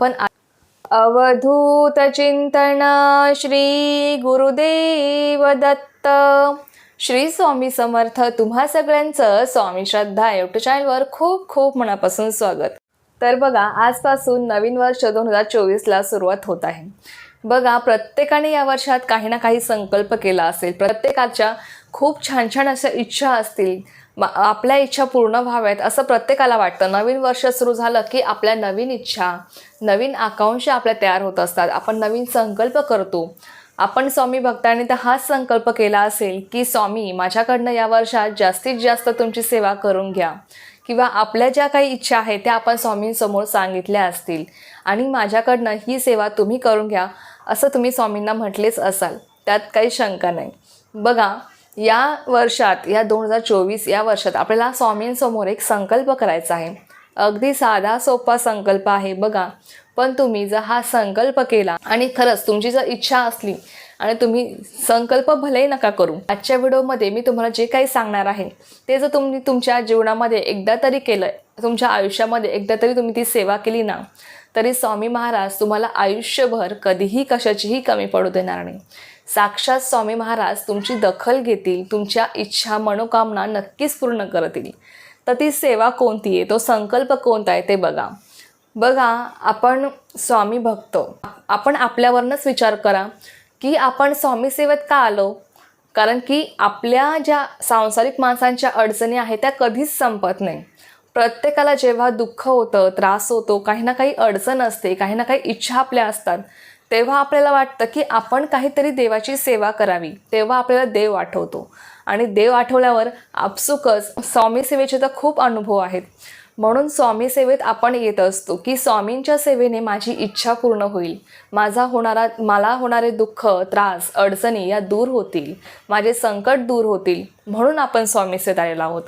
पण अवधूत चिंतन श्री गुरुदेव दत्त. श्री स्वामी समर्थ तुम्हा सगळ्यांचं स्वामी श्रद्धा युट्यूब चॅनलवर खूप खूप मनापासून स्वागत. तर बघा आजपासून नवीन वर्ष दोन हजार चोवीसला सुरुवात होत आहे. बघा प्रत्येकाने या वर्षात काही ना काही संकल्प केला असेल. प्रत्येकाच्या खूप छान छान अशा इच्छा असतील. आपल्या इच्छा पूर्ण व्हाव्यात असं प्रत्येकाला वाटतं. नवीन वर्ष सुरू झालं की आपल्या नवीन इच्छा नवीन आकांक्षा आपल्या तयार होत असतात. आपण नवीन संकल्प करतो. आपण स्वामी भक्तांनी तर हाच संकल्प केला असेल की स्वामी माझ्याकडनं या वर्षात जास्तीत जास्त तुमची सेवा करून घ्या. किंवा आपल्या ज्या काही इच्छा आहेत त्या आपण स्वामींसमोर सांगितल्या असतील. आणि माझ्याकडनं ही सेवा तुम्ही करून घ्या असं तुम्ही स्वामींना म्हटलेच असाल. त्यात काही शंका नाही. बघा या वर्षात या दोन हजार चोवीस या वर्षात आपल्याला स्वामींसमोर एक संकल्प करायचा आहे. अगदी साधा सोपा संकल्प आहे बघा. पण तुम्ही जर हा संकल्प केला आणि खरंच तुमची जर इच्छा असली आणि तुम्ही संकल्प भलेही नका करू आजच्या व्हिडिओमध्ये मी तुम्हाला जे काही सांगणार आहे ते जर तुम्ही तुमच्या जीवनामध्ये एकदा तरी केलं तुमच्या आयुष्यामध्ये एकदा तरी तुम्ही ती सेवा केली ना तरी स्वामी महाराज तुम्हाला आयुष्यभर कधीही कशाचीही कमी पडू देणार नाही. साक्षात स्वामी महाराज तुमची दखल घेतील तुमच्या इच्छा मनोकामना नक्कीच पूर्ण करतील. तर ती सेवा कोणती आहे? तो संकल्प कोणता आहे ते बघा. बघा आपण स्वामी भक्त. आपण आपल्यावरनंच विचार करा की आपण स्वामी सेवेत का आलो? कारण की आपल्या ज्या सांसारिक माणसांच्या अडचणी आहेत त्या कधीच संपत नाही. प्रत्येकाला जेव्हा दुःख होतं त्रास होतो काही ना काही अडचण असते काही ना काही इच्छा आपल्या असतात. तेव्हा आपल्याला वाटतं की आपण काहीतरी देवाची सेवा करावी. तेव्हा आपल्याला देव आठवतो. आणि देव आठवल्यावर आपसुकच स्वामी सेवेचे तर खूप अनुभव आहेत. म्हणून स्वामी सेवेत आपण येत असतो की स्वामींच्या सेवेने माझी इच्छा पूर्ण होईल. माझा होणारा मला होणारे दुःख त्रास अडचणी या दूर होतील. माझे संकट दूर होतील. म्हणून आपण स्वामी सेवेत आलेलो आहोत.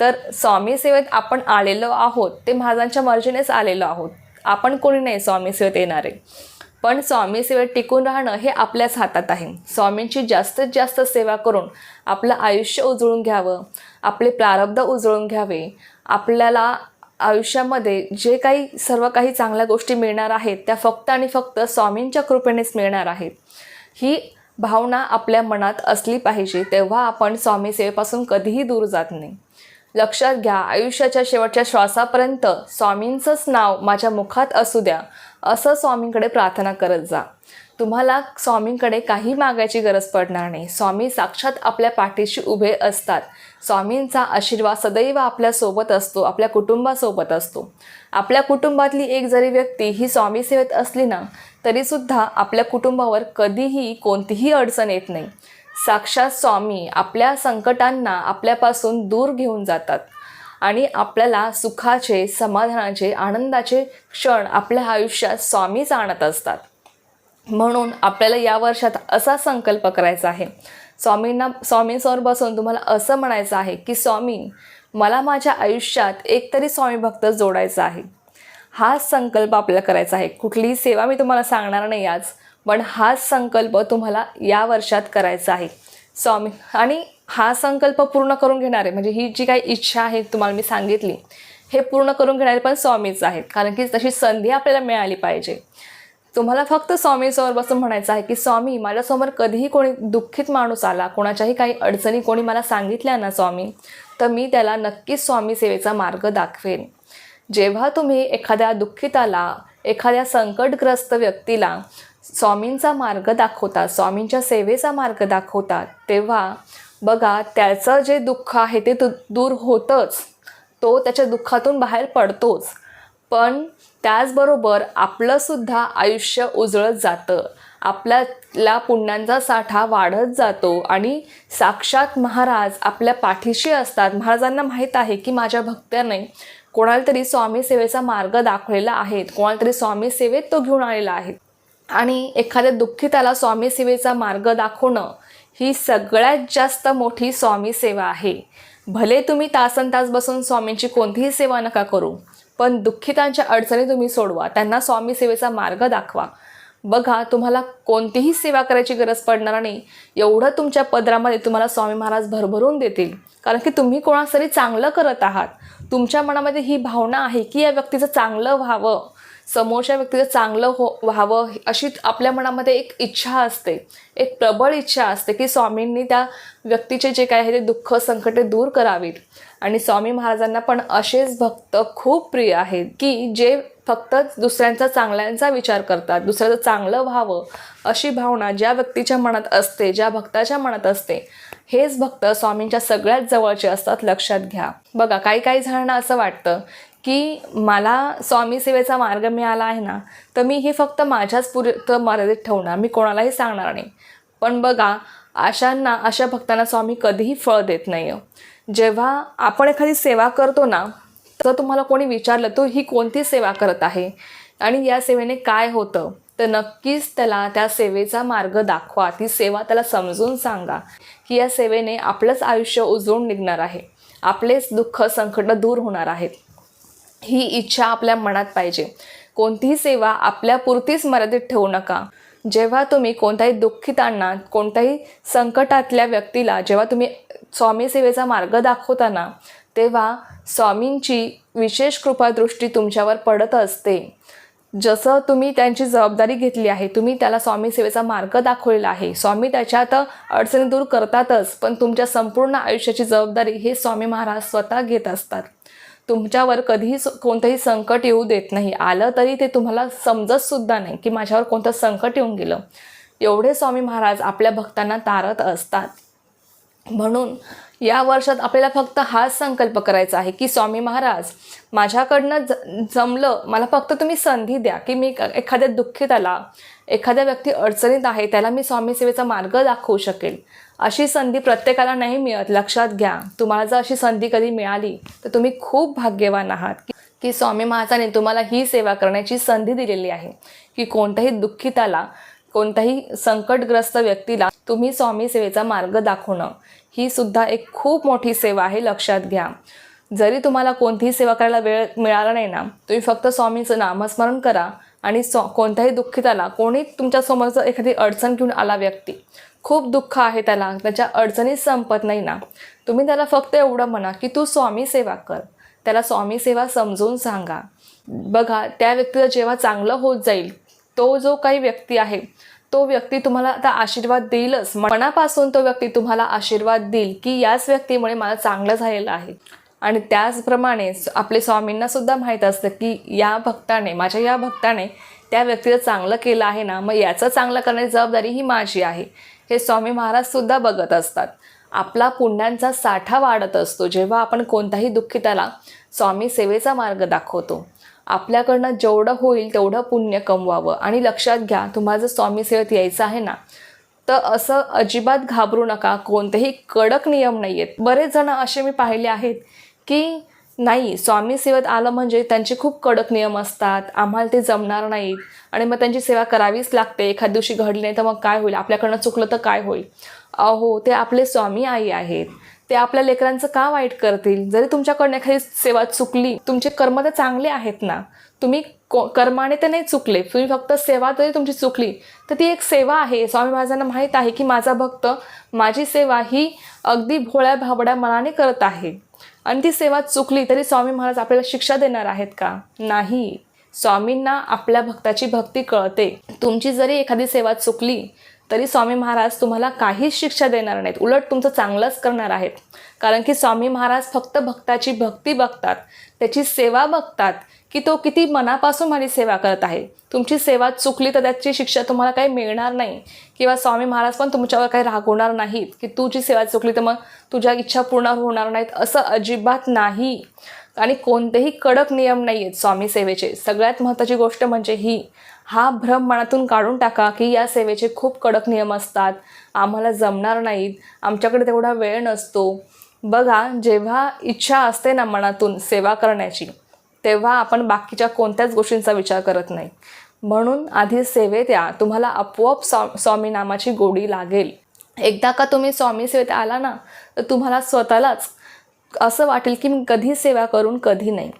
तर स्वामी सेवेत आपण आलेलो आहोत ते महाराजांच्या मर्जीनेच आलेलो आहोत. आपण कोणी नाही स्वामी सेवेत येणारे. पण स्वामीसेवेत टिकून राहणं हे आपल्याच हातात आहे. स्वामींची जास्तीत जास्त सेवा करून आपलं आयुष्य उजळून घ्यावं आपले प्रारब्ध उजळून घ्यावे आपल्याला आयुष्यामध्ये जे काही सर्व काही चांगल्या गोष्टी मिळणार आहेत त्या फक्त आणि फक्त स्वामींच्या कृपेनेच मिळणार आहेत. ही भावना आपल्या मनात असली पाहिजे तेव्हा आपण स्वामी सेवेपासून कधीही दूर जात नाही. लक्षात घ्या आयुष्याच्या शेवटच्या श्वासापर्यंत स्वामींचंच नाव माझ्या मुखात असू द्या. असं स्वामींकडे प्रार्थना करत जा. तुम्हाला स्वामींकडे काही मागायची गरज पडणार नाही. स्वामी साक्षात आपल्या पाठीशी उभे असतात. स्वामींचा आशीर्वाद सदैव आपल्यासोबत असतो आपल्या कुटुंबासोबत असतो. आपल्या कुटुंबातली एक जरी व्यक्ती ही स्वामी सेवेत असली ना तरीसुद्धा आपल्या कुटुंबावर कधीही कोणतीही अडचण येत नाही. साक्षात स्वामी आपल्या संकटांना आपल्यापासून दूर घेऊन जातात. आणि आपल्याला सुखाचे समाधानाचे आनंदाचे क्षण आपल्या आयुष्यात स्वामीच आणत असतात. म्हणून आपल्याला या वर्षात असा संकल्प करायचा आहे. स्वामींना स्वामींसमोर बसून तुम्हाला असं म्हणायचं आहे की स्वामी मला माझ्या आयुष्यात एकतरी स्वामी भक्त जोडायचा आहे. हा संकल्प आपल्याला करायचा आहे. कुठलीही सेवा मी तुम्हाला सांगणार नाही आज पण हाच संकल्प तुम्हाला या वर्षात करायचा आहे. स्वामी आणि हा संकल्प पूर्ण करून घेणारे म्हणजे ही जी काही इच्छा आहे तुम्हाला मी सांगितली हे पूर्ण करून घेणारे पण स्वामीच आहेत. कारण की तशी संधी आपल्याला मिळाली पाहिजे. तुम्हाला फक्त स्वामीसमोर बसून म्हणायचं आहे की स्वामी माझ्यासमोर कधीही कोणी दुःखित माणूस आला कोणाच्याही काही अडचणी कोणी मला सांगितल्या ना स्वामी तर मी त्याला नक्कीच स्वामी सेवेचा मार्ग दाखवेन. जेव्हा तुम्ही एखाद्या दुःखिताला एखाद्या संकटग्रस्त व्यक्तीला स्वामींचा मार्ग दाखवतात स्वामींच्या सेवेचा मार्ग दाखवतात तेव्हा बघा त्याचं जे दुःख आहे ते दूर होतंच. तो त्याच्या दुःखातून बाहेर पडतोच. पण त्याचबरोबर आपलंसुद्धा आयुष्य उजळत जातं. आपल्याला पुण्यांचा साठा वाढत जातो आणि साक्षात महाराज आपल्या पाठीशी असतात. महाराजांना माहीत आहे की माझ्या भक्त्याने कोणाला तरी स्वामी सेवेचा मार्ग दाखवलेला आहे. कोणाला तरी स्वामी सेवेत तो घेऊन आलेला आहे. आणि एखाद्या दुःखी स्वामी सेवेचा मार्ग दाखवणं ही सगळ्यात जास्त मोठी स्वामी सेवा आहे. भले तुम्ही तासन तास बसून स्वामींची कोणतीही सेवा नका करू पण दुःखितांच्या अडचणी तुम्ही सोडवा त्यांना स्वामी सेवेचा मार्ग दाखवा. बघा तुम्हाला कोणतीही सेवा करायची गरज पडणार नाही एवढं तुमच्या पदरामध्ये तुम्हाला स्वामी महाराज भरभरून देतील. कारण की तुम्ही कोणासरी चांगलं करत आहात. तुमच्या मनामध्ये ही भावना आहे की या व्यक्तीचं चांगलं व्हावं. समोरच्या व्यक्तीचं चांगलं हो व्हावं अशी आपल्या मनामध्ये एक इच्छा असते. एक प्रबळ इच्छा असते की स्वामींनी त्या व्यक्तीचे जे काय आहे ते दुःख संकटे दूर करावीत. आणि स्वामी महाराजांना पण असेच भक्त खूप प्रिय आहेत की जे फक्त दुसऱ्यांचा चांगल्यांचा विचार करतात दुसऱ्याचं चांगलं व्हावं अशी भावना ज्या व्यक्तीच्या मनात असते ज्या भक्ताच्या मनात असते हेच भक्त स्वामींच्या सगळ्यात जवळचे असतात. लक्षात घ्या. बघा काही काही जणांना असं वाटतं की मला स्वामी सेवेचा मार्ग मिळाला आहे ना तर मी हे फक्त माझ्याच पुरतं मर्यादित ठेवणार. मी कोणालाही सांगणार नाही. पण बघा अशांना अशा भक्तांना स्वामी कधीही फळ देत नाही जेव्हा आपण एखादी सेवा करतो ना तर तुम्हाला कोणी विचारलं तो ही कोणती सेवा करत आहे? आणि या सेवेने काय होतं? तर नक्कीच त्याला त्या सेवेचा मार्ग दाखवा. ती सेवा त्याला समजून सांगा की या सेवेने आपलंच आयुष्य उजळून निघणार आहे. आपलेच दुःख संकट दूर होणार आहेत. ही इच्छा आपल्या मनात पाहिजे. कोणतीही सेवा आपल्यापुरतीच मर्यादित ठेवू नका. जेव्हा तुम्ही कोणत्याही दुःखितांना कोणत्याही संकटातल्या व्यक्तीला जेव्हा तुम्ही स्वामी सेवेचा मार्ग दाखवताना तेव्हा स्वामींची विशेष कृपादृष्टी तुमच्यावर पडत असते. जसं तुम्ही त्यांची जबाबदारी घेतली आहे तुम्ही त्याला स्वामी सेवेचा मार्ग दाखवलेला आहे. स्वामी त्याच्यात अडचणी दूर करतातच पण तुमच्या संपूर्ण आयुष्याची जबाबदारी हे स्वामी महाराज स्वतः घेत असतात. तुमच्यावर कधीही कोणतंही संकट येऊ देत नाही. आलं तरी ते तुम्हाला समजत सुद्धा नाही की माझ्यावर कोणतं संकट येऊन गेलं. एवढे स्वामी महाराज आपल्या भक्तांना तारत असतात. म्हणून या वर्षात आपल्याला फक्त हाच संकल्प करायचा आहे की स्वामी महाराज माझ्याकडनं ज जमलं मला फक्त तुम्ही संधी द्या की मी एखाद्या एखाद्या दुःखिताला एखाद्या व्यक्ती अडचणीत आहे त्याला मी स्वामी सेवेचा मार्ग दाखवू शकेल. अशी संधी प्रत्येकाला नाही मिळत. लक्षात घ्या तुम्हाला जर अशी संधी कधी मिळाली तर तुम्ही खूप भाग्यवान आहात की स्वामी महाराजांनी तुम्हाला ही सेवा करण्याची संधी दिलेली आहे की कोणत्याही दुःखिताला कोणत्याही संकटग्रस्त व्यक्तीला तुम्ही स्वामी सेवेचा मार्ग दाखवणं. ही सुद्धा एक खूप मोठी सेवा आहे लक्षात घ्या. जरी तुम्हाला कोणतीही सेवा करायला वेळ मिळाला नाही ना तुम्ही फक्त स्वामीचं नामस्मरण करा आणि स्व कोणत्याही दुःखिताला कोणी तुमच्यासमोरचं एखादी अडचण घेऊन आला व्यक्ती खूप दुःख आहे त्याला त्याच्या अडचणीच संपत नाही ना. तुम्ही त्याला फक्त एवढं म्हणा की तू स्वामी सेवा कर. त्याला स्वामी सेवा समजून सांगा. बघा त्या व्यक्तीला जेव्हा चांगलं होत जाईल तो जो काही व्यक्ती आहे तो व्यक्ती तुम्हाला आता आशीर्वाद देईलच. मनापासून तो व्यक्ती तुम्हाला आशीर्वाद देईल की याच व्यक्तीमुळे मला चांगलं झालेलं आहे. आणि त्याचप्रमाणे आपले स्वामींना सुद्धा माहीत असतं की या भक्ताने माझ्या या भक्ताने त्या व्यक्तीचं चांगलं केलं आहे ना मग याचं चांगलं करण्याची जबाबदारी ही माझी आहे. हे स्वामी महाराज सुद्धा बघत असतात. आपला पुण्यांचा साठा वाढत असतो. जेव्हा आपण कोणत्याही दुःखिताला स्वामी सेवेचा मार्ग दाखवतो. आपल्याकडनं जेवढं होईल तेवढं पुण्य कमवावं. आणि लक्षात घ्या तुम्हाला जर स्वामी सेवेत यायचं आहे ना तर असं अजिबात घाबरू नका. कोणतेही कडक नियम नाही आहेत बरेच जण असे मी पाहिले आहेत की नाही स्वामी सेवेत आलं म्हणजे त्यांचे खूप कडक नियम असतात. आम्हाला ते जमणार नाहीत. आणि मग त्यांची सेवा करावीच लागते. एखाद दिवशी घडली नाही तर मग काय होईल? आपल्याकडनं चुकलं तर काय होईल? अहो ते आपले स्वामी आई आहेत. ते आपल्या लेकरांचं का वाईट करतील? जरी तुमच्याकडनं एखादी सेवा चुकली तुमचे कर्म तर चांगले आहेत ना. तुम्ही को कर्माने तर नाही चुकले. तुम्ही फक्त सेवा जरी तुमची चुकली तर ती एक सेवा आहे. स्वामी महाराजांना माहीत आहे की माझा भक्त माझी सेवा ही अगदी भोळ्या भाबड्या मनाने करत आहे. आणि ती सेवा चुकली तरी स्वामी महाराज आपल्याला शिक्षा देणार आहेत का? नाही. स्वामींना आपल्या भक्ताची भक्ती कळते. तुमची जरी एखादी सेवा चुकली तरी स्वामी महाराज तुम्हाला काहीच शिक्षा देणार नाहीत. उलट तुमचं चांगलंच करणार आहेत. कारण की स्वामी महाराज फक्त भक्ताची भक्ती बघतात त्याची सेवा बघतात की तो किती मनापासून माझी सेवा करत आहे. तुमची सेवा चुकली तर त्याची शिक्षा तुम्हाला काही मिळणार नाही. किंवा स्वामी महाराज पण तुमच्यावर काही रागवणार नाहीत की तुझी सेवा चुकली तर मग तुझ्या इच्छा पूर्ण होणार नाहीत असं अजिबात नाही. आणि कोणतेही कडक नियम नाही आहेत स्वामी सेवेचे. सगळ्यात महत्त्वाची गोष्ट म्हणजे ही हा भ्रम मनातून काढून टाका की या सेवेचे खूप कडक नियम असतात. आम्हाला जमणार नाहीत. आमच्याकडे तेवढा वेळ नसतो. बघा जेव्हा इच्छा असते ना मनातून सेवा करण्याची तेव्हा आपण बाकीच्या कोणत्याच गोष्टींचा विचार करत नाही. म्हणून आधी सेवेत या तुम्हाला आपोआप स्वा स्वामी नामाची गोडी लागेल. एकदा का तुम्ही स्वामी सेवेत आला ना तर तुम्हाला स्वतःलाच असं वाटेल की मी कधी सेवा करून कधी नाही.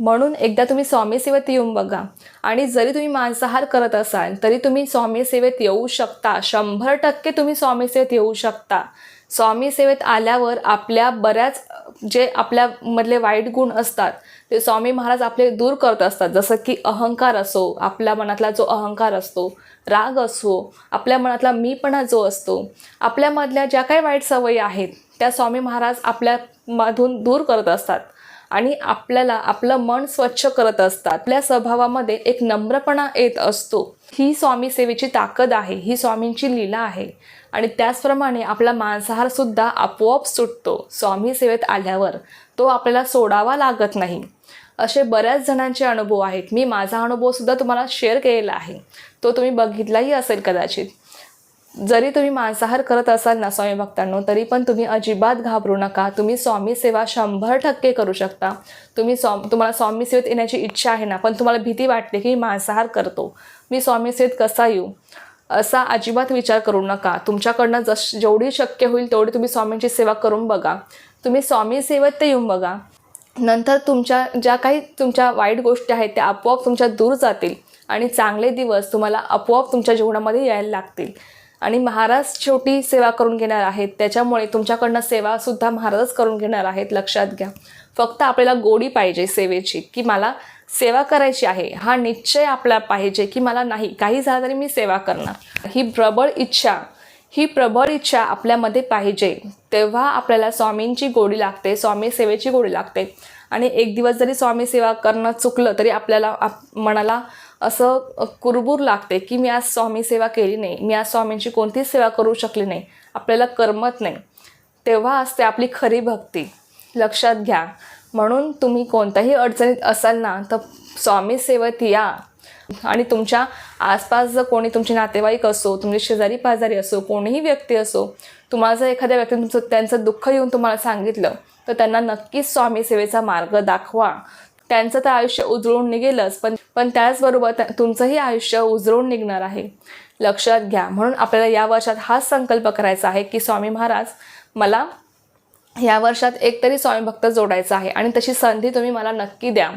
म्हणून एकदा तुम्ही स्वामी सेवेत येऊन बघा. आणि जरी तुम्ही मांसाहार करत असाल तरी तुम्ही स्वामी सेवेत येऊ शकता. शंभर टक्के तुम्ही स्वामी सेवेत येऊ शकता. स्वामी सेवेत आल्यावर आपल्या बऱ्याच जे आपल्यामधले वाईट गुण असतात ते स्वामी महाराज आपले दूर करत असतात. जसं की अहंकार असो आपल्या मनातला जो अहंकार असतो राग असो आपल्या मनातला मीपणा जो असतो आपल्यामधल्या ज्या काही वाईट सवयी आहेत त्या स्वामी महाराज आपल्यामधून दूर करत असतात. आणि आपल्याला आपलं मन स्वच्छ करत असतात. आपल्या स्वभावामध्ये एक नम्रपणा येत असतो. ही स्वामी सेवेची ताकद आहे. ही स्वामींची लीला आहे. आणि त्याचप्रमाणे आपला मांसाहार सुद्धा आपोआप सुटतो. स्वामी सेवेत आल्यावर तो आपल्याला सोडावा लागत नाही. असे बऱ्याच जणांचे अनुभव आहेत. मी माझा अनुभव सुद्धा तुम्हाला शेअर केलेला आहे. तो तुम्ही बघितलाही असेल कदाचित. जरी तुम्ही मांसाहार करत असाल ना स्वामी भक्तांनो तरी पण तुम्ही अजिबात घाबरू नका. तुम्ही स्वामी सेवा शंभर टक्के करू शकता. तुम्ही स्वाम तुम्हाला स्वामी सेवेत येण्याची इच्छा आहे ना पण तुम्हाला भीती वाटते की मी मांसाहार करतो. मी स्वामी सेवेत कसा येऊ? असा अजिबात विचार करू नका. तुमच्याकडनं जस जेवढी शक्य होईल तेवढी तुम्ही स्वामींची सेवा करून बघा. तुम्ही स्वामी सेवेत ते येऊन बघा. नंतर तुमच्या ज्या काही तुमच्या वाईट गोष्टी आहेत त्या आपोआप तुमच्या दूर जातील. आणि चांगले दिवस तुम्हाला आपोआप तुमच्या जीवनामध्ये यायला लागतील. आणि महाराज शेवटी सेवा करून घेणार आहेत. त्याच्यामुळे तुमच्याकडनं सेवासुद्धा महाराजच करून घेणार आहेत. लक्षात घ्या. फक्त आपल्याला गोडी पाहिजे सेवेची की मला सेवा करायची आहे. हा निश्चय आपला पाहिजे की मला नाही. काही झालं तरी मी सेवा करणार. ही प्रबळ इच्छा ही प्रबळ इच्छा आपल्यामध्ये पाहिजे. तेव्हा आपल्याला स्वामींची गोडी लागते स्वामी सेवेची गोडी लागते. आणि एक दिवस जरी स्वामी सेवा करणं चुकलं तरी आपल्याला आप मनाला असं कुरबूर लागते की मी आज स्वामी सेवा केली नाही मी आज स्वामींची कोणतीच सेवा करू शकली नाही आपल्याला करमत नाही. तेव्हा असते आपली खरी भक्ती. लक्षात घ्या. म्हणून तुम्ही कोणत्याही अडचणीत असाल ना तर स्वामी सेवेत या. आणि तुमच्या आसपास जर कोणी तुमचे नातेवाईक असो तुमचे शेजारी पाजारी असो कोणीही व्यक्ती असो तुम्हाला जर एखाद्या व्यक्तीने तुमचं त्यांचं दुःख येऊन तुम्हाला सांगितलं तर त्यांना नक्कीच स्वामी सेवेचा मार्ग दाखवा. त्यांचं तर आयुष्य उजळून निघेलच पण पण त्याचबरोबर तुमचंही आयुष्य उजळून निघणार आहे. लक्षात घ्या. म्हणून आपल्याला या वर्षात हाच संकल्प करायचा आहे की स्वामी महाराज मला या वर्षात एकतरी स्वामी भक्त जोडायचा आहे आणि तशी संधी तुम्ही मला नक्की द्या.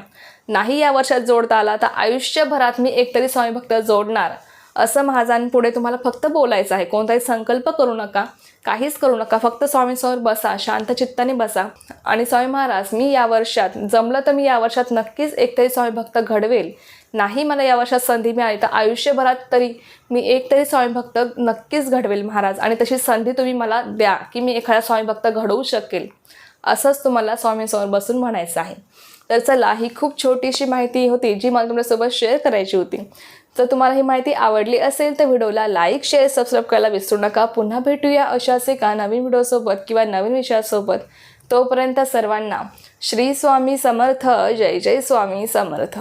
नाही या वर्षात जोडता आला तर आयुष्यभरात मी एकतरी स्वामी भक्त जोडणार. असं महाजांपुढे तुम्हाला फक्त बोलायचं आहे. कोणताही संकल्प करू नका. काहीच करू नका. फक्त स्वामींसमोर बसा. शांत चित्ताने बसा. आणि स्वामी महाराज मी या वर्षात जमलं तर मी या वर्षात नक्कीच एकतरी स्वामी भक्त घडवेल. नाही मला या वर्षात संधी मिळाली तर आयुष्यभरात तरी मी एक तरी स्वामी भक्त नक्कीच घडवेल महाराज. आणि तशी संधी तुम्ही मला द्या की मी एखादा स्वामी भक्त घडवू शकेल. असंच तुम्हाला स्वामींसमोर बसून म्हणायचं आहे. तर चला ही खूप छोटीशी माहिती होती जी मला तुमच्यासोबत शेअर करायची होती. जर तुम्हाला ही माहिती आवडली असेल तर व्हिडिओला लाईक शेअर सबस्क्राईब करायला विसरू नका. पुन्हा भेटूया अशाच एका नवीन व्हिडिओसोबत किंवा नवीन विषयासोबत. तोपर्यंत सर्वांना श्री स्वामी समर्थ. जय जय स्वामी समर्थ.